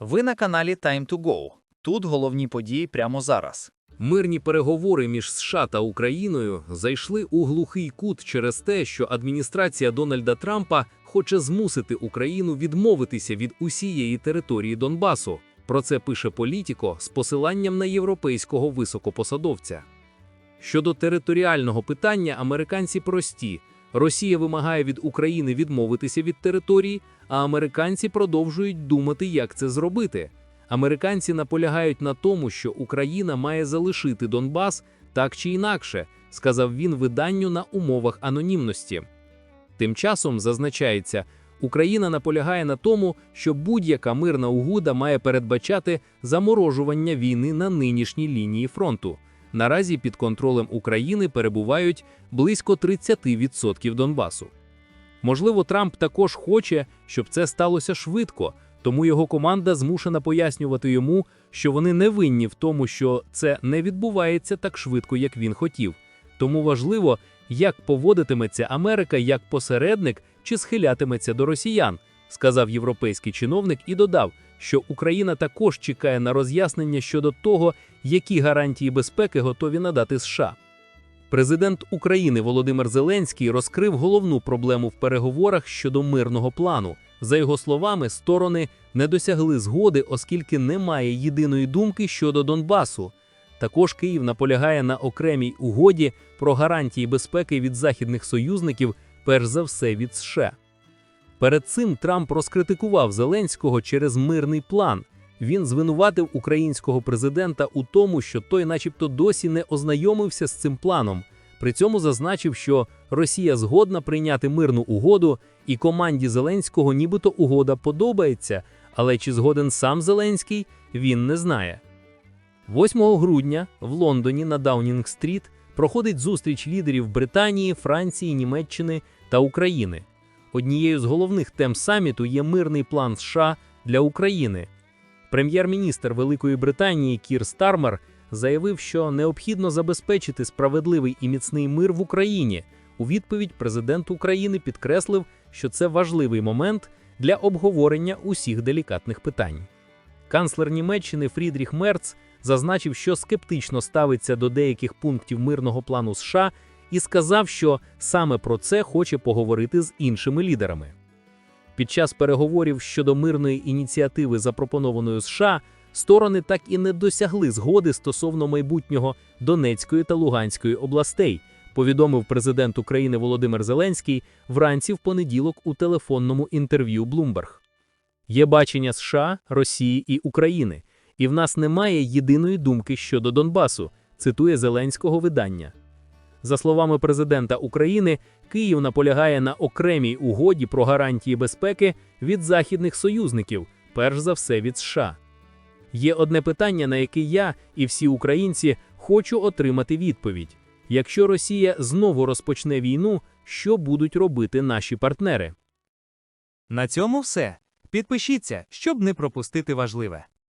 Ви на каналі Time to Go. Тут головні події прямо зараз. Мирні переговори між США та Україною зайшли у глухий кут через те, що адміністрація Дональда Трампа хоче змусити Україну відмовитися від усієї території Донбасу. Про це пише Політіко з посиланням на європейського високопосадовця. Щодо територіального питання, американці прості. Росія вимагає від України відмовитися від території, а американці продовжують думати, як це зробити. Американці наполягають на тому, що Україна має залишити Донбас так чи інакше, сказав він виданню на умовах анонімності. Тим часом зазначається, Україна наполягає на тому, що будь-яка мирна угода має передбачати заморожування війни на нинішній лінії фронту. Наразі під контролем України перебувають близько 30% Донбасу. Можливо, Трамп також хоче, щоб це сталося швидко, тому його команда змушена пояснювати йому, що вони не винні в тому, що це не відбувається так швидко, як він хотів. Тому важливо, як поводитиметься Америка як посередник чи схилятиметься до росіян, сказав європейський чиновник і додав, що Україна також чекає на роз'яснення щодо того, які гарантії безпеки готові надати США. Президент України Володимир Зеленський розкрив головну проблему в переговорах щодо мирного плану. За його словами, сторони не досягли згоди, оскільки немає єдиної думки щодо Донбасу. Також Київ наполягає на окремій угоді про гарантії безпеки від західних союзників, перш за все від США. Перед цим Трамп розкритикував Зеленського через мирний план. Він звинуватив українського президента у тому, що той, начебто, досі не ознайомився з цим планом. При цьому зазначив, що Росія згодна прийняти мирну угоду, і команді Зеленського нібито угода подобається, але чи згоден сам Зеленський, він не знає. 8 грудня в Лондоні на Даунінг-стріт проходить зустріч лідерів Британії, Франції, Німеччини та України. Однією з головних тем саміту є мирний план США для України. Прем'єр-міністр Великої Британії Кір Стармер заявив, що необхідно забезпечити справедливий і міцний мир в Україні. У відповідь президент України підкреслив, що це важливий момент для обговорення усіх делікатних питань. Канцлер Німеччини Фрідріх Мерц зазначив, що скептично ставиться до деяких пунктів мирного плану США і сказав, що саме про це хоче поговорити з іншими лідерами. Під час переговорів щодо мирної ініціативи, запропонованої США, сторони так і не досягли згоди стосовно майбутнього Донецької та Луганської областей, повідомив президент України Володимир Зеленський вранці в понеділок у телефонному інтерв'ю Bloomberg. Є бачення США, Росії і України, і в нас немає єдиної думки щодо Донбасу, цитує Зеленського видання. За словами президента України, Київ наполягає на окремій угоді про гарантії безпеки від західних союзників, перш за все від США. Є одне питання, на яке я і всі українці хочу отримати відповідь: якщо Росія знову розпочне війну, що будуть робити наші партнери? На цьому все. Підпишіться, щоб не пропустити важливе.